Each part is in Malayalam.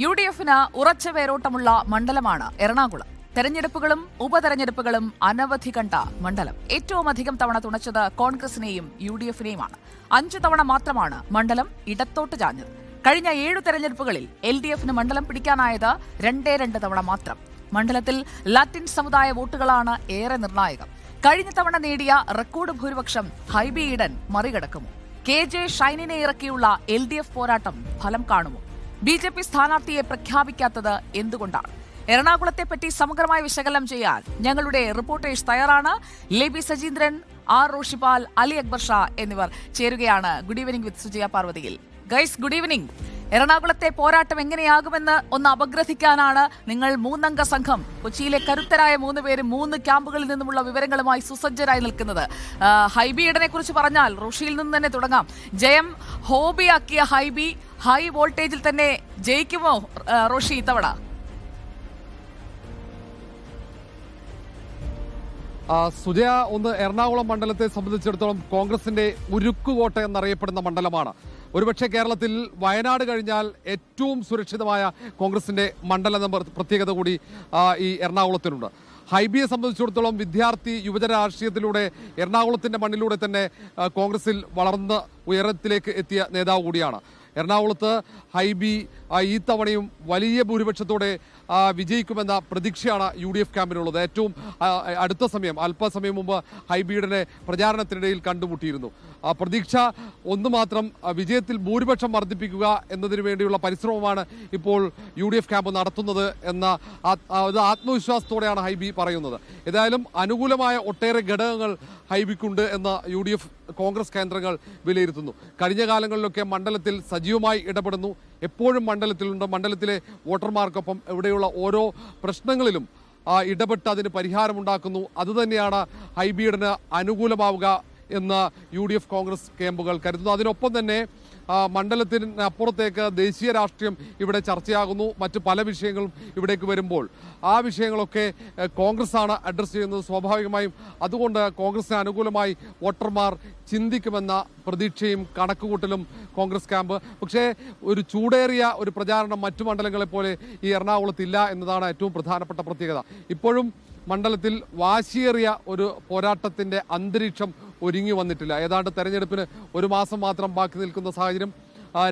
യു ഡി എഫിന് ഉറച്ച വേരോട്ടമുള്ള മണ്ഡലമാണ് എറണാകുളം. തെരഞ്ഞെടുപ്പുകളും ഉപതെരഞ്ഞെടുപ്പുകളും അനവധി കണ്ട മണ്ഡലം. ഏറ്റവും അധികം തവണ തുണച്ചത് കോൺഗ്രസിനെയും യു ഡി എഫിനെയുമാണ്. അഞ്ചു തവണ മാത്രമാണ് മണ്ഡലം ഇടത്തോട്ട് ചാഞ്ഞത്. കഴിഞ്ഞ ഏഴു തെരഞ്ഞെടുപ്പുകളിൽ എൽ ഡി എഫിന് മണ്ഡലം പിടിക്കാനായത് രണ്ടേ രണ്ട് തവണ മാത്രം. മണ്ഡലത്തിൽ ലാറ്റിൻ സമുദായ വോട്ടുകളാണ് ഏറെ നിർണായകം. കഴിഞ്ഞ തവണ നേടിയ റെക്കോർഡ് ഭൂരിപക്ഷം ഹൈബി ഈഡൻ മറികടക്കുമോ? കെ ജെ ഷൈനിനെ ഇറക്കിയുള്ള എൽ ഡി എഫ് പോരാട്ടം ഫലം കാണുമോ? ബി ജെ പി സ്ഥാനാർത്ഥിയെ പ്രഖ്യാപിക്കാത്തത് എന്തുകൊണ്ടാണ്? എറണാകുളത്തെ പറ്റി സമഗ്രമായ വിശകലനം ചെയ്യാൻ ഞങ്ങളുടെ റിപ്പോർട്ടേഴ്സ് തയ്യാറാണ്. ലേബി സജീന്ദ്രൻ ആർ റോഷിപാൽ അലി അക്ബർ ഷാ എന്നിവർ ചേരുകയാണ് good evening with Sujaya പാർവതിയിൽ. Guys good evening. എറണാകുളത്തെ പോരാട്ടം എങ്ങനെയാകുമെന്ന് ഒന്ന് അപഗ്രഥിക്കാനാണ് നിങ്ങൾ മൂന്നംഗ സംഘം. കൊച്ചിയിലെ കരുത്തരായ മൂന്ന് പേര് മൂന്ന് ക്യാമ്പുകളിൽ നിന്നുമുള്ള വിവരങ്ങളുമായി സുസജ്ജരായി നിൽക്കുന്നത്. ഹൈബിയുടെ കുറിച്ച് പറഞ്ഞാൽ ഋഷിയിൽ നിന്ന് തന്നെ തുടങ്ങാം. ജയം ഹോബിയാക്കിയ ഹൈബി ഹൈ വോൾട്ടേജിൽ തന്നെ ജയിക്കുമോ റോഷി ഇത്തവണ? സുജയ ഒന്ന് എറണാകുളം മണ്ഡലത്തെ സംബന്ധിച്ചിടത്തോളം കോൺഗ്രസിന്റെ ഉരുക്കുകോട്ട എന്നറിയപ്പെടുന്ന മണ്ഡലമാണ്. ഒരുപക്ഷെ കേരളത്തിൽ വയനാട് കഴിഞ്ഞാൽ ഏറ്റവും സുരക്ഷിതമായ കോൺഗ്രസിന്റെ മണ്ഡലം എന്ന പ്രത്യേകത കൂടി ഈ എറണാകുളത്തിനുണ്ട്. ഹൈബിയെ സംബന്ധിച്ചിടത്തോളം വിദ്യാർത്ഥി യുവജന രാഷ്ട്രീയത്തിലൂടെ എറണാകുളത്തിന്റെ മണ്ണിലൂടെ തന്നെ കോൺഗ്രസിൽ വളർന്ന് ഉയരത്തിലേക്ക് എത്തിയ നേതാവ് കൂടിയാണ്. എറണാകുളത്ത് ഹൈബി ഈ തവണയും വലിയ ഭൂരിപക്ഷത്തോടെ വിജയിക്കുമെന്ന പ്രതീക്ഷയാണ് യു ഡി എഫ് ക്യാമ്പിനുള്ളത്. ഏറ്റവും അടുത്ത സമയം അല്പസമയം മുമ്പ് ഹൈബീഡിനെ പ്രചാരണത്തിനിടയിൽ കണ്ടുമുട്ടിയിരുന്നു. ആ പ്രതീക്ഷ ഒന്ന് മാത്രം വിജയത്തിൽ ഭൂരിപക്ഷം വർദ്ധിപ്പിക്കുക എന്നതിനു വേണ്ടിയുള്ള പരിശ്രമമാണ് ഇപ്പോൾ യു ഡി എഫ് ക്യാമ്പ് നടത്തുന്നത് എന്ന ആത്മവിശ്വാസത്തോടെയാണ് ഹൈബി പറയുന്നത്. ഏതായാലും അനുകൂലമായ ഒട്ടേറെ ഘടകങ്ങൾ ഹൈബിക്കുണ്ട് എന്ന യു ഡി എഫ് കോൺഗ്രസ് കേന്ദ്രങ്ങൾ വിലയിരുത്തുന്നു. കഴിഞ്ഞ കാലങ്ങളിലൊക്കെ മണ്ഡലത്തിൽ സജീവമായി ഇടപെടുന്നു. എപ്പോഴും മണ്ഡലത്തിലുണ്ട്. മണ്ഡലത്തിലെ വോട്ടർമാർക്കൊപ്പം ഇവിടെയുള്ള ഓരോ പ്രശ്നങ്ങളിലും ഇടപെട്ട് അതിന് പരിഹാരമുണ്ടാക്കുന്നു. അതുതന്നെയാണ് ഹൈബീഡിന് അനുകൂലമാവുക എന്ന് യു ഡി എഫ് കോൺഗ്രസ് ക്യാമ്പുകൾ കരുതുന്നു. അതിനൊപ്പം തന്നെ മണ്ഡലത്തിന് അപ്പുറത്തേക്ക് ദേശീയ രാഷ്ട്രീയം ഇവിടെ ചർച്ചയാകുന്നു. മറ്റ് പല വിഷയങ്ങളും ഇവിടേക്ക് വരുമ്പോൾ. ആ വിഷയങ്ങളൊക്കെ കോൺഗ്രസ്സാണ് അഡ്രസ്സ് ചെയ്യുന്നത് സ്വാഭാവികമായും. അതുകൊണ്ട് കോൺഗ്രസിന് അനുകൂലമായി വോട്ടർമാർ ചിന്തിക്കുമെന്ന പ്രതീക്ഷയും കണക്കുകൂട്ടലും കോൺഗ്രസ് ക്യാമ്പ്. പക്ഷേ ഒരു ചൂടേറിയ ഒരു പ്രചാരണം മറ്റു മണ്ഡലങ്ങളെപ്പോലെ ഈ എറണാകുളത്തില്ല എന്നതാണ് ഏറ്റവും പ്രധാനപ്പെട്ട പ്രത്യേകത. ഇപ്പോഴും മണ്ഡലത്തിൽ വാശിയേറിയ ഒരു പോരാട്ടത്തിന്റെ അന്തരീക്ഷം ഒരുങ്ങി വന്നിട്ടില്ല. ഏതാണ്ട് തെരഞ്ഞെടുപ്പിന് ഒരു മാസം മാത്രം ബാക്കി നിൽക്കുന്ന സാഹചര്യം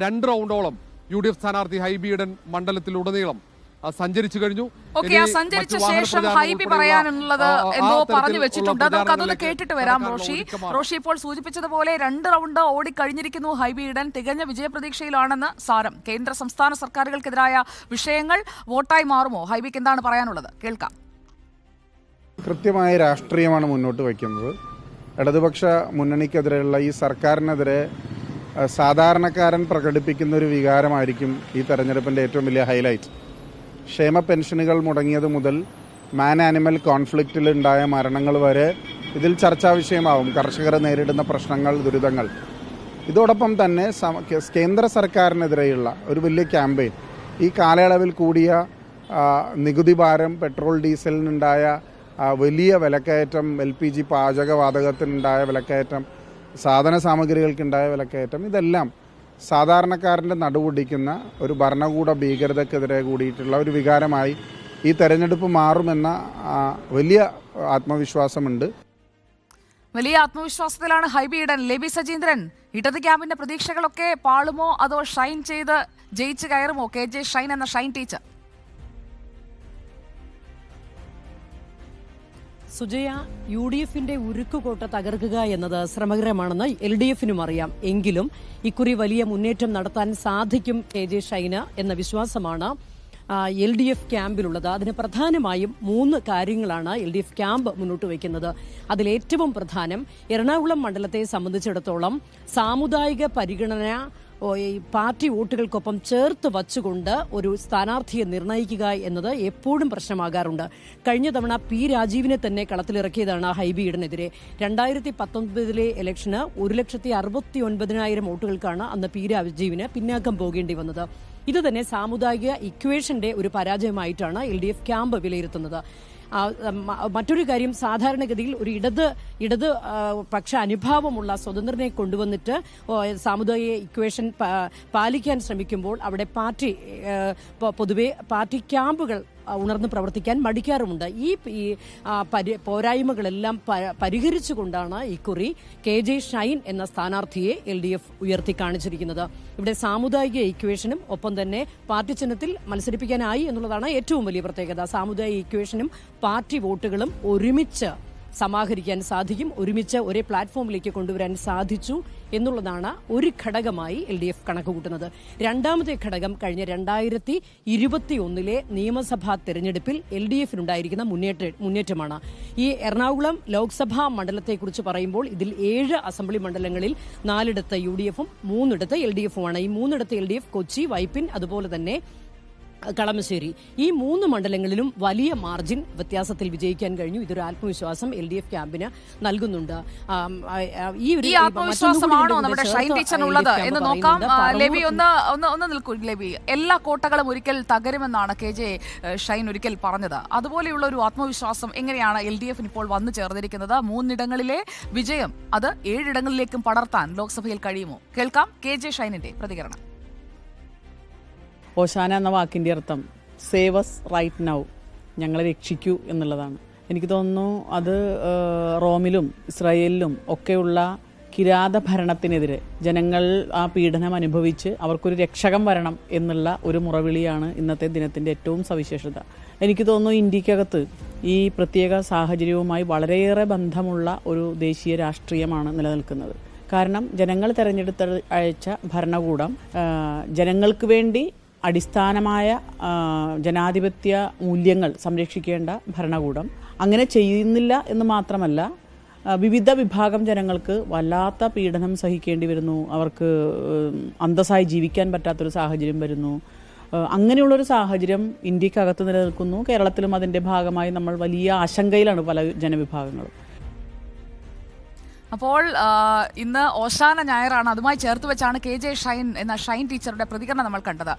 രണ്ട് റൗണ്ടോളം യു ഡി എഫ് സ്ഥാനാർത്ഥി ഹൈബിയുടെ മണ്ഡലത്തിലുടനീളം സഞ്ചരിച്ചു കഴിഞ്ഞു. സഞ്ചരിച്ച ശേഷം ഹൈബി പറയാനുള്ളത് എന്തോ പറഞ്ഞു വെച്ചിട്ടുണ്ട്. നമുക്ക് അതൊന്ന് കേട്ടിട്ട് വരാം റോഷി. റോഷി ഇപ്പോൾ സൂചിപ്പിച്ചതുപോലെ രണ്ട് റൗണ്ട് ഓടിക്കഴിഞ്ഞിരിക്കുന്നു ഹൈബി ഇടൻ തികഞ്ഞ വിജയപ്രതീക്ഷയിലാണെന്ന് സാരം. കേന്ദ്ര സംസ്ഥാന സർക്കാരുകൾക്കെതിരായ വിഷയങ്ങൾ വോട്ടായി മാറുമോ? ഹൈബിക്ക് എന്താണ് പറയാനുള്ളത്? കേൾക്കാം. കൃത്യമായ രാഷ്ട്രീയമാണ് മുന്നോട്ട് വയ്ക്കുന്നത്. ഇടതുപക്ഷ മുന്നണിക്കെതിരെയുള്ള ഈ സർക്കാരിനെതിരെ സാധാരണക്കാരൻ പ്രകടിപ്പിക്കുന്ന ഒരു വികാരമായിരിക്കും ഈ തെരഞ്ഞെടുപ്പിന്റെ ഏറ്റവും വലിയ ഹൈലൈറ്റ്. ക്ഷേമ പെൻഷനുകൾ മുടങ്ങിയത് മുതൽ മാൻ ആനിമൽ കോൺഫ്ലിക്റ്റിൽ ഉണ്ടായ മരണങ്ങൾ വരെ ഇതിൽ ചർച്ചാ വിഷയമാവും. കർഷകർ നേരിടുന്ന പ്രശ്നങ്ങൾ ദുരിതങ്ങൾ. ഇതോടൊപ്പം തന്നെ കേന്ദ്ര സർക്കാരിനെതിരെയുള്ള ഒരു വലിയ ക്യാമ്പയിൻ. ഈ കാലയളവിൽ കൂടിയ നികുതി ഭാരം പെട്രോൾ ഡീസലിനുണ്ടായ വലിയ വിലക്കയറ്റം എൽ പി ജി പാചകവാതകത്തിനുണ്ടായ വിലക്കയറ്റം സാധന സാമഗ്രികൾക്കുണ്ടായ വിലക്കയറ്റം ഇതെല്ലാം സാധാരണക്കാരന്റെ നടുപൊടിക്കുന്ന ഒരു ഭരണകൂട ഭീകരതക്കെതിരെ കൂടിയിട്ടുള്ള ഒരു വികാരമായി ഈ തെരഞ്ഞെടുപ്പ് മാറുമെന്ന വലിയ ആത്മവിശ്വാസമുണ്ട്. വലിയ ആത്മവിശ്വാസത്തിലാണ് ഹൈബി ഈഡൻ ലേബി സജീന്ദ്രൻ. ഇടത് ക്യാമ്പിന്റെ പ്രതീക്ഷകളൊക്കെ പാളുമോ അതോ ഷൈൻ ചെയ്ത് ജയിച്ചു കയറുമോ? കെ ജെ ഷൈൻ എന്ന Shine teacher. Sujaya U D എഫിന്റെ ഉരുക്കുകോട്ട തകർക്കുക എന്നത് ശ്രമകരമാണെന്ന് എൽ ഡി എഫിനും അറിയാം. എങ്കിലും ഇക്കുറി വലിയ മുന്നേറ്റം നടത്താൻ സാധിക്കും കെ ജെ ഷൈന് എന്ന വിശ്വാസമാണ് എൽ ഡി എഫ് ക്യാമ്പിലുള്ളത്. അതിന് പ്രധാനമായും മൂന്ന് കാര്യങ്ങളാണ് എൽ ഡി എഫ് ക്യാമ്പ് മുന്നോട്ട് വയ്ക്കുന്നത്. അതിലേറ്റവും പ്രധാനം എറണാകുളം മണ്ഡലത്തെ സംബന്ധിച്ചിടത്തോളം സാമുദായിക പരിഗണന ഈ പാർട്ടി വോട്ടുകൾക്കൊപ്പം ചേർത്ത് വച്ചുകൊണ്ട് ഒരു സ്ഥാനാർത്ഥിയെ നിർണയിക്കുക എന്നത് എപ്പോഴും പ്രശ്നമാകാറുണ്ട്. കഴിഞ്ഞ തവണ പി രാജീവിനെ തന്നെ കളത്തിലിറക്കിയതാണ് ഹൈബി ഈഡനെതിരെ രണ്ടായിരത്തി പത്തൊൻപതിലെ ഇലക്ഷന് ഒരു ലക്ഷത്തി അറുപത്തി ഒൻപതിനായിരം വോട്ടുകൾക്കാണ് അന്ന് പി രാജീവിന് പിന്നാക്കം പോകേണ്ടി വന്നത്. ഇത് തന്നെ സാമുദായിക ഇക്വേഷന്റെ ഒരു പരാജയമായിട്ടാണ് എൽ ഡി എഫ് ക്യാമ്പ് വിലയിരുത്തുന്നത്. മറ്റൊരു കാര്യം സാധാരണഗതിയിൽ ഒരു ഇടത് ഇടത് പക്ഷ അനുഭാവമുള്ള സ്വതന്ത്രനെ കൊണ്ടുവന്നിട്ട് സാമുദായിക ഇക്വേഷൻ പാലിക്കാൻ ശ്രമിക്കുമ്പോൾ അവിടെ പാർട്ടി പൊതുവെ പാർട്ടി ക്യാമ്പുകൾ ഉണർന്ന് പ്രവർത്തിക്കാൻ മടിക്കാറുമുണ്ട്. ഈ പോരായ്മകളെല്ലാം പരിഹരിച്ചുകൊണ്ടാണ് ഇക്കുറി കെ ജെ ഷൈൻ എന്ന സ്ഥാനാർത്ഥിയെ എൽ ഡി എഫ് ഉയർത്തി കാണിച്ചിരിക്കുന്നത്. ഇവിടെ സാമുദായിക ഇക്വേഷനും ഒപ്പം തന്നെ പാർട്ടി ചിഹ്നത്തിൽ മത്സരിപ്പിക്കാനായി എന്നുള്ളതാണ് ഏറ്റവും വലിയ പ്രത്യേകത. സാമുദായിക ഇക്വേഷനും പാർട്ടി വോട്ടുകളും ഒരുമിച്ച് സമാഹരിക്കാൻ സാധിക്കും. ഒരുമിച്ച് ഒരേ പ്ലാറ്റ്ഫോമിലേക്ക് കൊണ്ടുവരാൻ സാധിച്ചു എന്നുള്ളതാണ് ഒരു ഘടകമായി എൽ ഡി എഫ് കണക്കുകൂട്ടുന്നത്. രണ്ടാമത്തെ ഘടകം കഴിഞ്ഞ രണ്ടായിരത്തി ഇരുപത്തി ഒന്നിലെ നിയമസഭാ തെരഞ്ഞെടുപ്പിൽ എൽ ഡി എഫിനുണ്ടായിരിക്കുന്ന മുന്നേറ്റ മുന്നേറ്റമാണ്. ഈ എറണാകുളം ലോക്സഭാ മണ്ഡലത്തെക്കുറിച്ച് പറയുമ്പോൾ ഇതിൽ ഏഴ് അസംബ്ലി മണ്ഡലങ്ങളിൽ നാലിടത്ത് യു ഡി എഫും മൂന്നിടത്ത് എൽ ഡി എഫുമാണ്. ഈ മൂന്നിടത്ത് L D F Kochi Vypin അതുപോലെ തന്നെ കളമശ്ശേരി. ഈ മൂന്ന് മണ്ഡലങ്ങളിലും വലിയ മാർജിൻ വ്യത്യാസത്തിൽ വിജയിക്കാൻ കഴിഞ്ഞു. ഇതൊരു ആത്മവിശ്വാസം എൽ ഡി എഫ് ക്യാമ്പിന് നൽകുന്നുണ്ട്. ഈ ഒരു ആത്മവിശ്വാസമാണോ നമ്മുടെ ഷൈൻ ടീച്ചറിനുള്ളത് എന്ന് നോക്കാം. ലെബി ഒന്ന് ഒന്ന് ഒന്ന് നിൽക്കൂ ലെബി. എല്ലാ കോട്ടകളും ഒരിക്കൽ തകരുമെന്നാണ് കെ ജെ ഷൈൻ ഒരിക്കൽ പറഞ്ഞത്. അതുപോലെയുള്ള ഒരു ആത്മവിശ്വാസം എങ്ങനെയാണ് എൽ ഡി എഫിന് ഇപ്പോൾ വന്നു ചേർന്നിരിക്കുന്നത്? മൂന്നിടങ്ങളിലെ വിജയം അത് ഏഴിടങ്ങളിലേക്കും പടർത്താൻ ലോക്സഭയിൽ കഴിയുമോ? കേൾക്കാം കെ ജെ ഷൈനിന്റെ പ്രതികരണം. ഓശാന എന്ന വാക്കിന്റെ അർത്ഥം സേവസ് റൈറ്റ് നൗ ഞങ്ങളെ രക്ഷിക്കൂ എന്നുള്ളതാണ്. എനിക്ക് തോന്നുന്നു അത് റോമിലും ഇസ്രായേലിലും ഒക്കെയുള്ള കിരാത ഭരണത്തിനെതിരെ ജനങ്ങൾ ആ പീഡനം അനുഭവിച്ച് അവർക്കൊരു രക്ഷകം വരണം എന്നുള്ള ഒരു മുറവിളിയാണ് ഇന്നത്തെ ദിനത്തിന്റെ ഏറ്റവും സവിശേഷത. എനിക്ക് തോന്നുന്നു ഇന്ത്യക്കകത്ത് ഈ പ്രത്യേക സാഹചര്യവുമായി വളരെയേറെ ബന്ധമുള്ള ഒരു ദേശീയ രാഷ്ട്രീയമാണ് നിലനിൽക്കുന്നത്. കാരണം ജനങ്ങൾ തെരഞ്ഞെടുത്ത അയച്ച ഭരണകൂടം ജനങ്ങൾക്ക് വേണ്ടി അടിസ്ഥാനമായ ജനാധിപത്യ മൂല്യങ്ങൾ സംരക്ഷിക്കേണ്ട ഭരണകൂടം. അങ്ങനെ ചെയ്യുന്നില്ല എന്ന് മാത്രമല്ല വിവിധ വിഭാഗം ജനങ്ങൾക്ക് വല്ലാത്ത പീഡനം സഹിക്കേണ്ടി വരുന്നു. അവർക്ക് അന്തസ്സായി ജീവിക്കാൻ പറ്റാത്തൊരു സാഹചര്യം വരുന്നു. അങ്ങനെയുള്ളൊരു സാഹചര്യം ഇന്ത്യക്കകത്ത് നിലനിൽക്കുന്നു. കേരളത്തിലും അതിന്റെ ഭാഗമായി നമ്മൾ വലിയ ആശങ്കയിലാണ് പല ജനവിഭാഗങ്ങളും. അപ്പോൾ ഇന്ന് ഓശാന ഞായറാണ്. അതുമായി ചേർത്ത് വെച്ചാണ് കെ ജെ ഷൈൻ എന്ന ഷൈൻ ടീച്ചറുടെ പ്രതികരണം നമ്മൾ കണ്ടത്.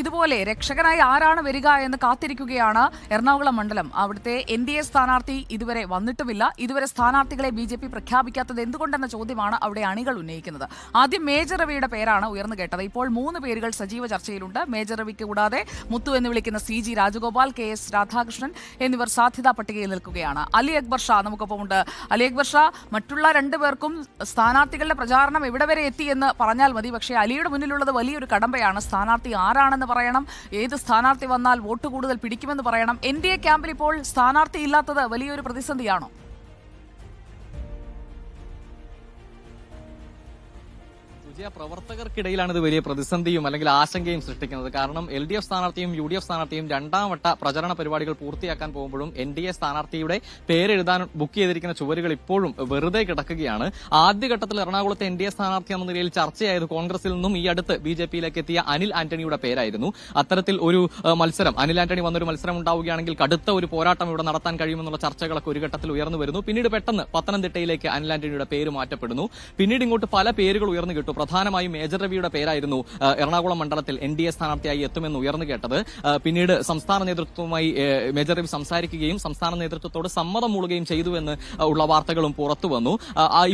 ഇതുപോലെ രക്ഷകനായി ആരാണ് വരിക എന്ന് കാത്തിരിക്കുകയാണ് എറണാകുളം മണ്ഡലം. അവിടുത്തെ എൻ ഡി എ സ്ഥാനാർത്ഥി ഇതുവരെ വന്നിട്ടുമില്ല. ഇതുവരെ സ്ഥാനാർത്ഥികളെ ബി ജെ പി പ്രഖ്യാപിക്കാത്തത് എന്തുകൊണ്ടെന്ന ചോദ്യമാണ് അവിടെ അണികൾ ഉന്നയിക്കുന്നത്. ആദ്യം മേജർ രവിയുടെ പേരാണ് ഉയർന്നു കേട്ടത്. ഇപ്പോൾ മൂന്ന് പേരുകൾ സജീവ ചർച്ചയിലുണ്ട്. മേജർ രവിക്ക് കൂടാതെ മുത്തു എന്ന് വിളിക്കുന്ന C G Rajagopal K S Radhakrishnan എന്നിവർ സാധ്യതാ പട്ടികയിൽ നിൽക്കുകയാണ്. അലി അക്ബർ ഷാ നമുക്കൊപ്പമുണ്ട്. അലി അക്ബർ ഷാ മറ്റുള്ള രണ്ടുപേർക്കും സ്ഥാനാർത്ഥികളുടെ പ്രചാരണം എവിടെ വരെ എത്തി എന്ന് പറഞ്ഞാൽ മതി. പക്ഷേ അലിയുടെ മുന്നിലുള്ളത് വലിയൊരു കടമ്പയാണ്. സ്ഥാനാർത്ഥി ആരാണെന്ന് പറയണം. ഏത് സ്ഥാനാർത്ഥി വന്നാൽ വോട്ട് കൂടുതൽ പിടിക്കുമെന്ന് പറയണം. എൻ ഡി എ ക്യാമ്പിൽ ഇപ്പോൾ സ്ഥാനാർത്ഥി ഇല്ലാത്തത് വലിയൊരു പ്രതിസന്ധിയാണോ? സുജയ പ്രവർത്തകർക്കിടയിലാണ് ഇത് വലിയ പ്രതിസന്ധിയും അല്ലെങ്കിൽ ആശങ്കയും സൃഷ്ടിക്കുന്നത്. കാരണം എൽ ഡി എഫ് സ്ഥാനാർത്ഥിയും യു ഡി എഫ് സ്ഥാനാർത്ഥിയും രണ്ടാം വട്ട പ്രചരണ പരിപാടികൾ പൂർത്തിയാക്കാൻ പോകുമ്പോഴും എൻ ഡി എ സ്ഥാനാർത്ഥിയുടെ പേരെഴുതാൻ ബുക്ക് ചെയ്തിരിക്കുന്ന ചുവരുകൾ ഇപ്പോഴും വെറുതെ കിടക്കുകയാണ്. ആദ്യഘട്ടത്തിൽ എറണാകുളത്തെ എൻ ഡി എ സ്ഥാനാർത്ഥി എന്ന നിലയിൽ ചർച്ചയായത് കോൺഗ്രസിൽ നിന്നും ഈ അടുത്ത് ബി ജെ പിയിലേക്ക് എത്തിയ അനിൽ ആന്റണിയുടെ പേരായിരുന്നു. അത്തരത്തിൽ ഒരു മത്സരം അനിൽ ആന്റണി വന്നൊരു മത്സരം ഉണ്ടാവുകയാണെങ്കിൽ കടുത്ത ഒരു പോരാട്ടം ഇവിടെ നടത്താൻ കഴിയുമെന്നുള്ള ചർച്ചകളൊക്കെ ഒരു ഘട്ടത്തിൽ ഉയർന്നു വരുന്നു. പിന്നീട് പെട്ടെന്ന് പത്തനംതിട്ടയിലേക്ക് അനിൽ ആന്റണിയുടെ പേര് മാറ്റപ്പെടുന്നു. പിന്നീട് ഇങ്ങോട്ട് പല പേരുകൾ ഉയർന്നു കിട്ടും. പ്രധാനമായും മേജർ രവിയുടെ പേരായിരുന്നു എറണാകുളം മണ്ഡലത്തിൽ എൻ ഡി എ സ്ഥാനാർത്ഥിയായി എത്തുമെന്ന് ഉയർന്നു കേട്ടത്. പിന്നീട് സംസ്ഥാന നേതൃത്വവുമായി മേജർ രവി സംസാരിക്കുകയും സംസ്ഥാന നേതൃത്വത്തോട് സമ്മതം മൂളുകയും ചെയ്തുവെന്ന് ഉള്ള വാർത്തകളും പുറത്തു വന്നു.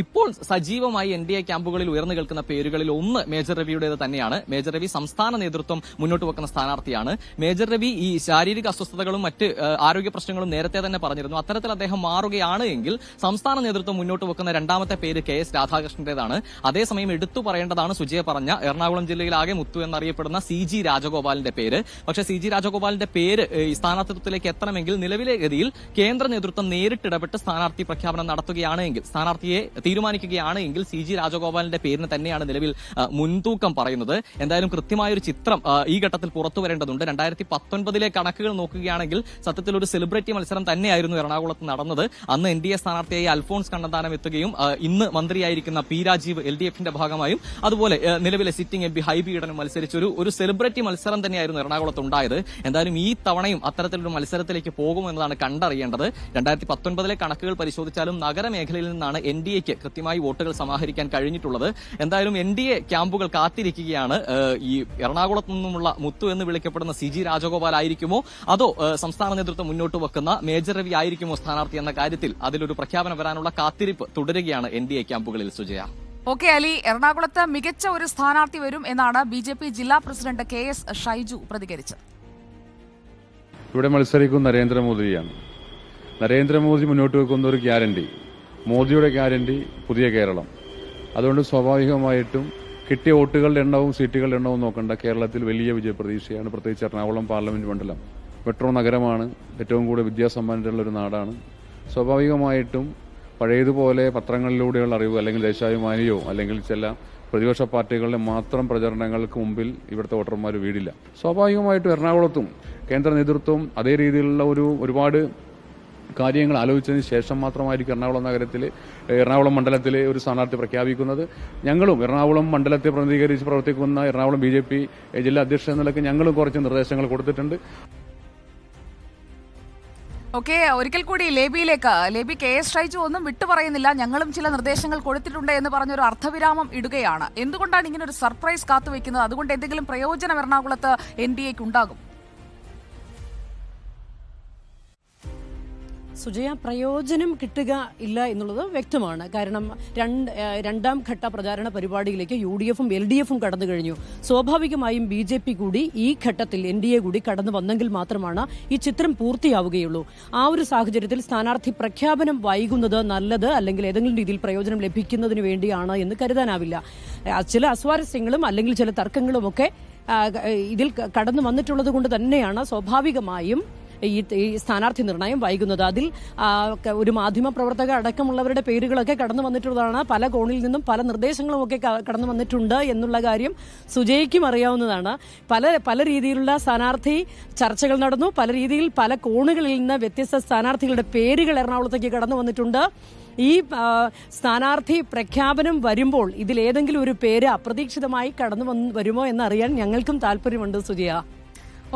ഇപ്പോൾ സജീവമായി എൻ ഡി എ ക്യാമ്പുകളിൽ ഉയർന്നു കേൾക്കുന്ന പേരുകളിൽ ഒന്ന് മേജർ രവിയുടേത് തന്നെയാണ്. മേജർ രവി സംസ്ഥാന നേതൃത്വം മുന്നോട്ട് വെക്കുന്ന സ്ഥാനാർത്ഥിയാണ്. മേജർ രവി ഈ ശാരീരിക അസ്വസ്ഥതകളും മറ്റ് ആരോഗ്യ പ്രശ്നങ്ങളും നേരത്തെ തന്നെ പറഞ്ഞിരുന്നു. അത്തരത്തിൽ അദ്ദേഹം മാറുകയാണ് എങ്കിൽ സംസ്ഥാന നേതൃത്വം മുന്നോട്ട് വെക്കുന്ന രണ്ടാമത്തെ പേര് കെ എസ് രാധാകൃഷ്ണന്റേതാണ്. അതേസമയം എടുത്തു പറയേണ്ടതാണ്. സുജയ പറഞ്ഞ എറണാകുളം ജില്ലയിൽ ആകെ മുത്തു എന്നറിയപ്പെടുന്ന സി ജി രാജഗോപാലിന്റെ പേര്. പക്ഷേ സി ജി രാജഗോപാലിന്റെ പേര് സ്ഥാനാർത്ഥിത്വത്തിലേക്ക് എത്തണമെങ്കിൽ നിലവിലെ ഗതിയിൽ കേന്ദ്ര നേതൃത്വം നേരിട്ടിടപെട്ട് സ്ഥാനാർത്ഥി പ്രഖ്യാപനം നടത്തുകയാണ് എങ്കിൽ സ്ഥാനാർത്ഥിയെ തീരുമാനിക്കുകയാണ് എങ്കിൽ സി ജി രാജഗോപാലിന്റെ പേരിന് തന്നെയാണ് നിലവിൽ മുൻതൂക്കം പറയുന്നത്. എന്തായാലും കൃത്യമായൊരു ചിത്രം ഈ ഘട്ടത്തിൽ പുറത്തു വരേണ്ടതുണ്ട്. രണ്ടായിരത്തി പത്തൊൻപതിലെ കണക്കുകൾ നോക്കുകയാണെങ്കിൽ സത്യത്തിൽ ഒരു സെലിബ്രിറ്റി മത്സരം തന്നെയായിരുന്നു എറണാകുളത്ത് നടന്നത്. അന്ന് എൻ ഡി എ സ്ഥാനാർത്ഥിയായി അൽഫോൺസ് കണ്ണന്താനം എത്തുകയും ഇന്ന് മന്ത്രിയായിരിക്കുന്ന പി രാജീവ് എൽ ഡി എഫിന്റെ ഭാഗമായും അതുപോലെ നിലവിലെ സിറ്റിംഗ് എം പി ഹൈബി ഈഡനും മത്സരിച്ച ഒരു ഒരു സെലിബ്രിറ്റി മത്സരം തന്നെയായിരുന്നു എറണാകുളത്ത് ഉണ്ടായത്. എന്തായാലും ഈ തവണയും അത്തരത്തിലൊരു മത്സരത്തിലേക്ക് പോകുമെന്നതാണ് കണ്ടറിയേണ്ടത്. രണ്ടായിരത്തി പത്തൊൻപതിലെ കണക്കുകൾ പരിശോധിച്ചാലും നഗരമേഖലയിൽ നിന്നാണ് എൻ ഡി എക്ക് കൃത്യമായി വോട്ടുകൾ സമാഹരിക്കാൻ കഴിഞ്ഞിട്ടുള്ളത്. എന്തായാലും എൻ ഡി എ ക്യാമ്പുകൾ കാത്തിരിക്കുകയാണ്. ഈ എറണാകുളത്ത് നിന്നുമുള്ള മുത്തു എന്ന് വിളിക്കപ്പെടുന്ന സി ജി രാജഗോപാൽ ആയിരിക്കുമോ? അതോ സംസ്ഥാന നേതൃത്വം മുന്നോട്ട് വെക്കുന്ന മേജർ രവി ആയിരിക്കുമോ സ്ഥാനാർത്ഥി എന്ന കാര്യത്തിൽ അതിലൊരു പ്രഖ്യാപനം വരാനുള്ള കാത്തിരിപ്പ് തുടരുകയാണ് എൻ ഡി എ ക്യാമ്പുകളിൽ സുജയ. ഓക്കെ അലി എറണാകുളത്ത് മികച്ച ഒരു സ്ഥാനാർത്ഥി വരും എന്നാണ് ബി ജെ പി ജില്ലാ പ്രസിഡന്റ് കെ എസ് ഷൈജു പ്രതികരിച്ചത്. ഇവിടെ മത്സരിക്കുന്ന നരേന്ദ്രമോദിയാണ്. നരേന്ദ്രമോദി മുന്നോട്ട് വെക്കുന്ന ഒരു ഗ്യാരണ്ടി. മോദിയുടെ ഗ്യാരണ്ടി പുതിയ കേരളം. അതുകൊണ്ട് സ്വാഭാവികമായിട്ടും കിട്ടിയ വോട്ടുകളുടെ എണ്ണവും സീറ്റുകളുടെ എണ്ണവും നോക്കണ്ട കേരളത്തിൽ വലിയ വിജയപ്രതീക്ഷയാണ്. പ്രത്യേകിച്ച് എറണാകുളം പാർലമെന്റ് മണ്ഡലം. മെട്രോ നഗരമാണ് ഏറ്റവും കൂടുതൽ വിദ്യാസമ്പന്നരുള്ള ഒരു നാടാണ്. സ്വാഭാവികമായിട്ടും പഴയതുപോലെ പത്രങ്ങളിലൂടെയുള്ള അറിവ് അല്ലെങ്കിൽ ദേശാഭിമാനിയോ അല്ലെങ്കിൽ ചില പ്രതിപക്ഷ പാർട്ടികളുടെ മാത്രം പ്രചരണങ്ങൾക്ക് മുമ്പിൽ ഇവിടുത്തെ വോട്ടർമാർ വീടില്ല. സ്വാഭാവികമായിട്ടും എറണാകുളത്തും കേന്ദ്ര നേതൃത്വം അതേ രീതിയിലുള്ള ഒരു ഒരുപാട് കാര്യങ്ങൾ ആലോചിച്ചതിന് ശേഷം മാത്രമായിരിക്കും എറണാകുളം നഗരത്തിൽ എറണാകുളം മണ്ഡലത്തിലെ ഒരു സ്ഥാനാർത്ഥി പ്രഖ്യാപിക്കുന്നത്. ഞങ്ങളും എറണാകുളം മണ്ഡലത്തെ പ്രതിനിധീകരിച്ച് പ്രവർത്തിക്കുന്ന എറണാകുളം ബി ജില്ലാ അധ്യക്ഷൻ നിലയ്ക്ക് ഞങ്ങളും കുറച്ച് നിർദ്ദേശങ്ങൾ കൊടുത്തിട്ടുണ്ട്. ഓക്കെ ഒരിക്കൽ കൂടി ലേബിയിലേക്ക് ലേബി കെ എസ് ഷൈജു ഒന്നും വിട്ടുപറയുന്നില്ല ഞങ്ങളും ചില നിർദ്ദേശങ്ങൾ കൊടുത്തിട്ടുണ്ട് എന്ന് പറഞ്ഞൊരു അർത്ഥവിരാമം ഇടുകയാണ്. എന്തുകൊണ്ടാണ് ഇങ്ങനെ ഒരു സർപ്രൈസ് കാത്തുവെക്കുന്നത്? അതുകൊണ്ട് എന്തെങ്കിലും പ്രയോജനം എറണാകുളത്ത് എൻ ഡി എക്ക് ഉണ്ടാകും. സുജയ പ്രയോജനം കിട്ടുക ഇല്ല എന്നുള്ളത് വ്യക്തമാണ്. കാരണം രണ്ട് രണ്ടാം ഘട്ട പ്രചാരണ പരിപാടിയിലേക്ക് യു ഡി എഫും എൽ ഡി എഫും കടന്നു കഴിഞ്ഞു. സ്വാഭാവികമായും ബി ജെ പി കൂടി ഈ ഘട്ടത്തിൽ എൻ ഡി എ കൂടി കടന്നു വന്നെങ്കിൽ മാത്രമാണ് ഈ ചിത്രം പൂർത്തിയാവുകയുള്ളൂ. ആ ഒരു സാഹചര്യത്തിൽ സ്ഥാനാർത്ഥി പ്രഖ്യാപനം വൈകുന്നത് നല്ലത് അല്ലെങ്കിൽ ഏതെങ്കിലും രീതിയിൽ പ്രയോജനം ലഭിക്കുന്നതിന് വേണ്ടിയാണ് എന്ന് കരുതാനാവില്ല. ചില അസ്വാരസ്യങ്ങളും അല്ലെങ്കിൽ ചില തർക്കങ്ങളും ഒക്കെ ഇതിൽ കടന്നു വന്നിട്ടുള്ളത് കൊണ്ട് തന്നെയാണ് സ്വാഭാവികമായും ഈ സ്ഥാനാർത്ഥി നിർണയം വൈകുന്നത്. അതിൽ ഒരു മാധ്യമ പ്രവർത്തക അടക്കമുള്ളവരുടെ പേരുകളൊക്കെ കടന്നു വന്നിട്ടുള്ളതാണ്. പല കോണിൽ നിന്നും പല നിർദ്ദേശങ്ങളും ഒക്കെ കടന്നു വന്നിട്ടുണ്ട് എന്നുള്ള കാര്യം സുജയ്ക്കും അറിയാവുന്നതാണ്. പല പല രീതിയിലുള്ള സ്ഥാനാർത്ഥി ചർച്ചകൾ നടന്നു. പല രീതിയിൽ പല കോണുകളിൽ നിന്ന് വ്യത്യസ്ത സ്ഥാനാർത്ഥികളുടെ പേരുകൾ എറണാകുളത്തേക്ക് കടന്നു വന്നിട്ടുണ്ട്. ഈ സ്ഥാനാർത്ഥി പ്രഖ്യാപനം വരുമ്പോൾ ഇതിലേതെങ്കിലും ഒരു പേര് അപ്രതീക്ഷിതമായി കടന്നു വന്ന് വരുമോ എന്നറിയാൻ ഞങ്ങൾക്കും താല്പര്യമുണ്ട് Sujiya.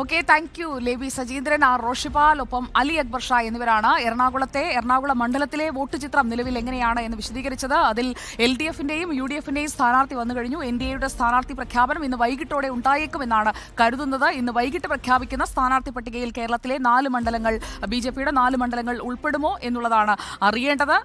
Okay thank you Leby Sajeendran R Roshipal ഒപ്പം അലി അക്ബർ ഷാ എന്നിവരാണ് എറണാകുളത്തെ എറണാകുളം മണ്ഡലത്തിലെ വോട്ട് ചിത്രം നിലവിൽ എങ്ങനെയാണ് എന്ന് വിശദീകരിച്ചത്. അതിൽ എൽ ഡി എഫിന്റെയും യു ഡി എഫിന്റെയും സ്ഥാനാർത്ഥി വന്നു കഴിഞ്ഞു. എൻ ഡി എയുടെ സ്ഥാനാർത്ഥി പ്രഖ്യാപനം ഇന്ന് വൈകിട്ടോടെ ഉണ്ടായേക്കുമെന്നാണ് കരുതുന്നത്. ഇന്ന് വൈകിട്ട് പ്രഖ്യാപിക്കുന്ന സ്ഥാനാർത്ഥി പട്ടികയിൽ കേരളത്തിലെ നാല് മണ്ഡലങ്ങൾ ബി ജെ പിയുടെ നാല് മണ്ഡലങ്ങൾ ഉൾപ്പെടുമോ എന്നുള്ളതാണ് അറിയേണ്ടത്.